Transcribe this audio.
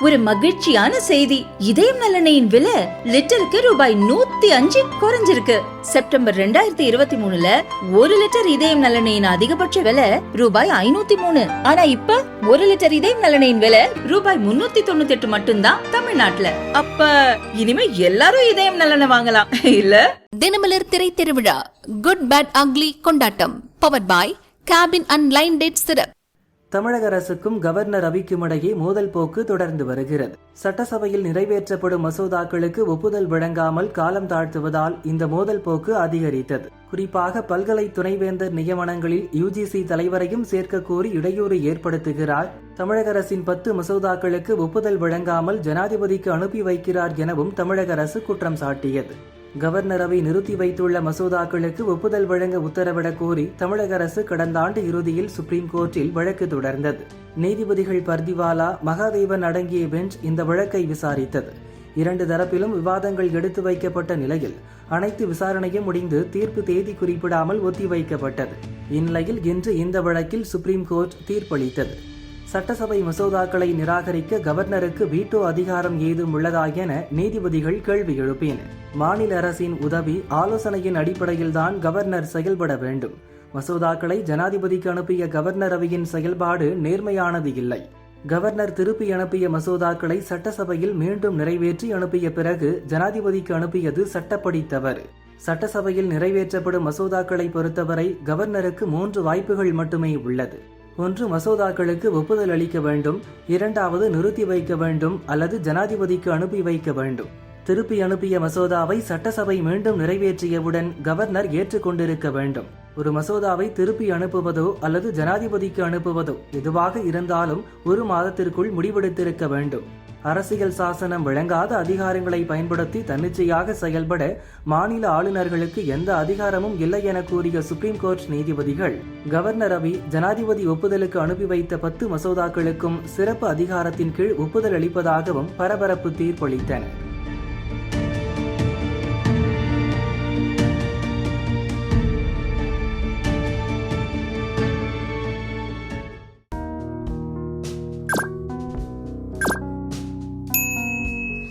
ஒரு மகிழ்ச்சியான செய்தி. இதயம் நல்லெண்ணெயின் விலை லிட்டருக்கு ரூபாய் நூத்தி அஞ்சு குறைஞ்சிருக்கு. செப்டம்பர் ரெண்டாயிரத்தி இருபத்தி மூணுல ஒரு லிட்டர் இதயம் நலனையின் அதிகபட்ச விலை ரூபாய் ஐநூத்தி மூணு. ஆனா இப்ப ஒரு லிட்டர் இதயம் நலனையின் விலை ரூபாய் முன்னூத்தி தொண்ணூத்தி எட்டு மட்டும்தான் தமிழ்நாட்டுல. அப்ப இனிமே எல்லாரும் இதயம் நலனை வாங்கலாம். இல்ல? தினமலர் திரை திருவிழா குட் பேட் அக்லி கொண்டாட்டம். Power boy cabin and line date சிறப்பு தமிழக அரசுக்கும் கவர்னர் ரவிக்கும் இடையே மோதல் போக்கு தொடர்ந்து வருகிறது. சட்டசபையில் நிறைவேற்றப்படும் மசோதாக்களுக்கு ஒப்புதல் வழங்காமல் காலம் தாழ்த்துவதால் இந்த மோதல் போக்கு அதிகரித்தது. குறிப்பாக பல்கலை துணைவேந்தர் நியமனங்களில் யுஜிசி தலைவரையும் சேர்க்க கோரி இடையூறு ஏற்படுத்துகிறார். தமிழக அரசின் பத்து மசோதாக்களுக்கு ஒப்புதல் வழங்காமல் ஜனாதிபதிக்கு அனுப்பி வைக்கிறார் எனவும் தமிழக அரசு குற்றம் சாட்டியது. கவர்னர் நிறுத்தி வைத்துள்ள மசோதாக்களுக்கு ஒப்புதல் வழங்க உத்தரவிடக் கோரி தமிழக அரசு கடந்த ஆண்டு இறுதியில் சுப்ரீம் கோர்ட்டில் வழக்கு தொடர்ந்தது. நீதிபதிகள் பர்திவாலா மகாதேவன் அடங்கிய பெஞ்ச் இந்த வழக்கை விசாரித்தது. இரண்டு தரப்பிலும் விவாதங்கள் எடுத்து வைக்கப்பட்ட நிலையில் அனைத்து விசாரணையும் முடிந்து தீர்ப்பு தேதி குறிப்பிடாமல் ஒத்திவைக்கப்பட்டது. இந்நிலையில் இன்று இந்த வழக்கில் சுப்ரீம் கோர்ட் தீர்ப்பளித்தது. சட்டசபை மசோதாக்களை நிராகரிக்க கவர்னருக்கு வீட்டோ அதிகாரம் ஏதும் உள்ளதா என நீதிபதிகள் கேள்வி எழுப்பினர் மாநில அரசின் உதவி ஆலோசனையின் அடிப்படையில்தான் கவர்னர் செயல்பட வேண்டும். மசோதாக்களை ஜனாதிபதிக்கு அனுப்பிய கவர்னர் அவையின் செயல்பாடு நேர்மையானது இல்லை. கவர்னர் திருப்பி அனுப்பிய மசோதாக்களை சட்டசபையில் மீண்டும் நிறைவேற்றி அனுப்பிய பிறகு ஜனாதிபதிக்கு அனுப்பியது சட்டப்படி தவறு. சட்டசபையில் நிறைவேற்றப்படும் மசோதாக்களை பொறுத்தவரை கவர்னருக்கு மூன்று வாய்ப்புகள் மட்டுமே உள்ளது. ஒன்று மசோதாக்களுக்கு ஒப்புதல் அளிக்க வேண்டும் இரண்டாவது நிறுத்தி வைக்க வேண்டும் அல்லது ஜனாதிபதிக்கு அனுப்பி வைக்க வேண்டும். திருப்பி அனுப்பிய மசோதாவை சட்டசபை மீண்டும் நிறைவேற்றியவுடன் கவர்னர் ஏற்றுக்கொண்டிருக்க வேண்டும். ஒரு மசோதாவை திருப்பி அனுப்புவதோ அல்லது ஜனாதிபதிக்கு அனுப்புவதோ எதுவாக இருந்தாலும் ஒரு மாதத்திற்குள் முடிவெடுத்திருக்க வேண்டும். அரசியல் சாசனம் வழங்காத அதிகாரங்களை பயன்படுத்தி தன்னிச்சையாக செயல்பட மாநில ஆளுநர்களுக்கு எந்த அதிகாரமும் இல்லை என கூறிய சுப்ரீம் கோர்ட் நீதிபதிகள் கவர்னர் ரவி ஜனாதிபதி ஒப்புதலுக்கு அனுப்பி வைத்த பத்து மசோதாக்களுக்கும் சிறப்பு அதிகாரத்தின் கீழ் ஒப்புதல் அளிப்பதாகவும் பரபரப்பு தீர்ப்பளித்தனர்.